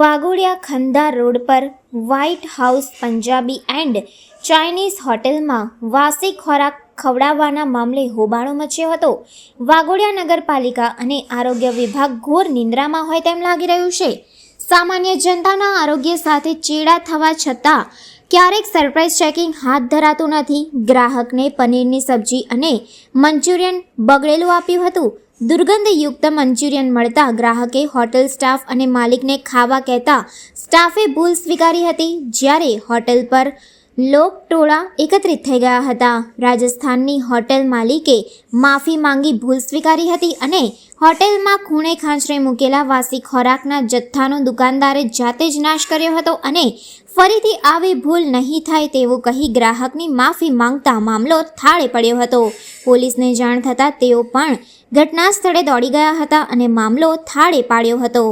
વાઘોડિયા ખંદા રોડ પર White House Punjabi and Chinese હોટેલમાં વાસી ખોરાક ખવડાવવાના મામલે હોબાળો મચ્યો હતો. વાઘોડિયા નગરપાલિકા અને આરોગ્ય વિભાગ ઘોર નિંદ્રામાં હોય તેમ લાગી રહ્યું છે. સામાન્ય જનતાના આરોગ્ય સાથે ચેડા થવા છતાં ક્યારેક સરપ્રાઇઝ ચેકિંગ હાથ ધરાતું નથી. ગ્રાહકને પનીરની સબ્જી અને મંચુરિયન બગડેલું આપ્યું હતું. દુર્ગંધયુક્ત મંચુરિયન મળતા ગ્રાહકે હોટેલ સ્ટાફ અને માલિકને ખાવા કહેતા સ્ટાફે ભૂલ સ્વીકારી હતી જ્યારે હોટેલ પર લોકટોળા એકત્રિત થઈ ગયા હતા. રાજસ્થાનની હોટેલ માલિકે માફી માંગી ભૂલ સ્વીકારી હતી અને હોટેલમાં ખૂણે ખાંચરે મૂકેલા વાસી ખોરાકના જથ્થાનો દુકાનદારે જાતે જ નાશ કર્યો હતો અને ફરીથી આવી ભૂલ નહીં થાય તેવું કહી ગ્રાહકની માફી માંગતા મામલો થાળે પડ્યો હતો. પોલીસને જાણ થતાં તેઓ પણ ઘટના સ્થળે દોડી ગયા હતા અને મામલો થાળે પાડ્યો હતો.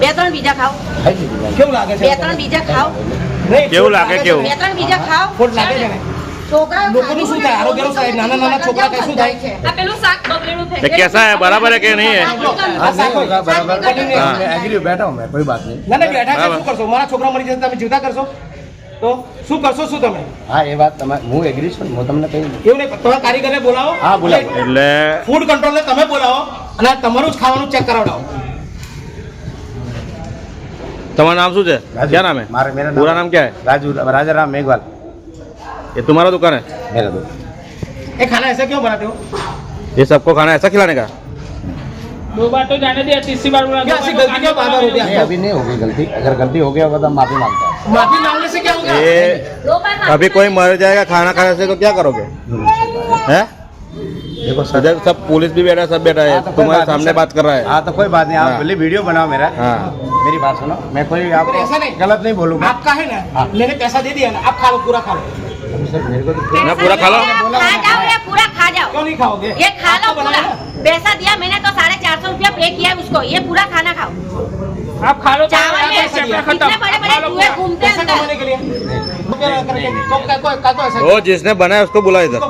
બે ત્રણ બીજા ખાઓ. કેવું લાગે બે ત્રણ બીજા ખાઓ. કેવું લાગે કેવું? બે ત્રણ બીજા ખાઓ. લોકોનું શું થાય? નાના નાના છોકરા શું થાય? કેસા બરાબર બેઠા કોઈ શું કરશો? મારા છોકરા મરી જશે તમે જીવતા કરશો? તો શું કરશો શું તમે? હા એ વાત તમે હું એગ્રી હું તમને કહી એવું નહીં તમે કારીગરને બોલાવો. હા બોલાવો. એટલે ફૂડ કંટ્રોલને તમે બોલાવો અને તમારું જ ખાવાનું ચેક કરાવડાવો. તમારું નામ શું છે? ક્યાં નામ હે? મારા મેરા પૂરા નામ ક્યાં હે? રાજુ રામ મેઘવાલ. ये तुम्हारा दुकान है? मेरा दो ये खाना ऐसे क्यों बनाते हो? ये सबको खाना ऐसा खिलाने का? दो बार तो जाने दिया तीसरी बार बोला क्या ऐसी गलती क्यों बार बार होती है नहीं अभी नहीं होगी गलती। अगर गलती हो गया होगा तो माफ़ी माँगता हूँ। माफ़ी मांगने से क्या होगा ये अभी कोई मर जाएगा खाना खाने से तो क्या करोगे? हैं? देखो सर। सब पुलिस भी बैठा सब बैठा है हाँ, तो तुम्हारे सामने बात कर रहा है। हाँ तो कोई बात नहीं आप हाँ। भले वीडियो बनाओ मेरा। हाँ। मेरी बात सुनो। मैं कोई आप ऐसा नहीं। गलत नहीं बोलूँगा। आपका है ना? हाँ। मैंने पैसा दे दिया ना आप खा लो पूरा खा लो। सर मेरे को तो ना पूरा खा लो। खा जाओ ये पूरा खा जाओ। क्यों नहीं खाओगे? ये खा लो पूरा। पैसा दिया मैंने तो साढ़े चार सौ रुपया पे किया उसको। ये पूरा खाना खाओ। आप खा लो चावल में बड़े। घूमते हैं अंदर? के लिए। तो जिसने बनाया उसको बुला इधर है?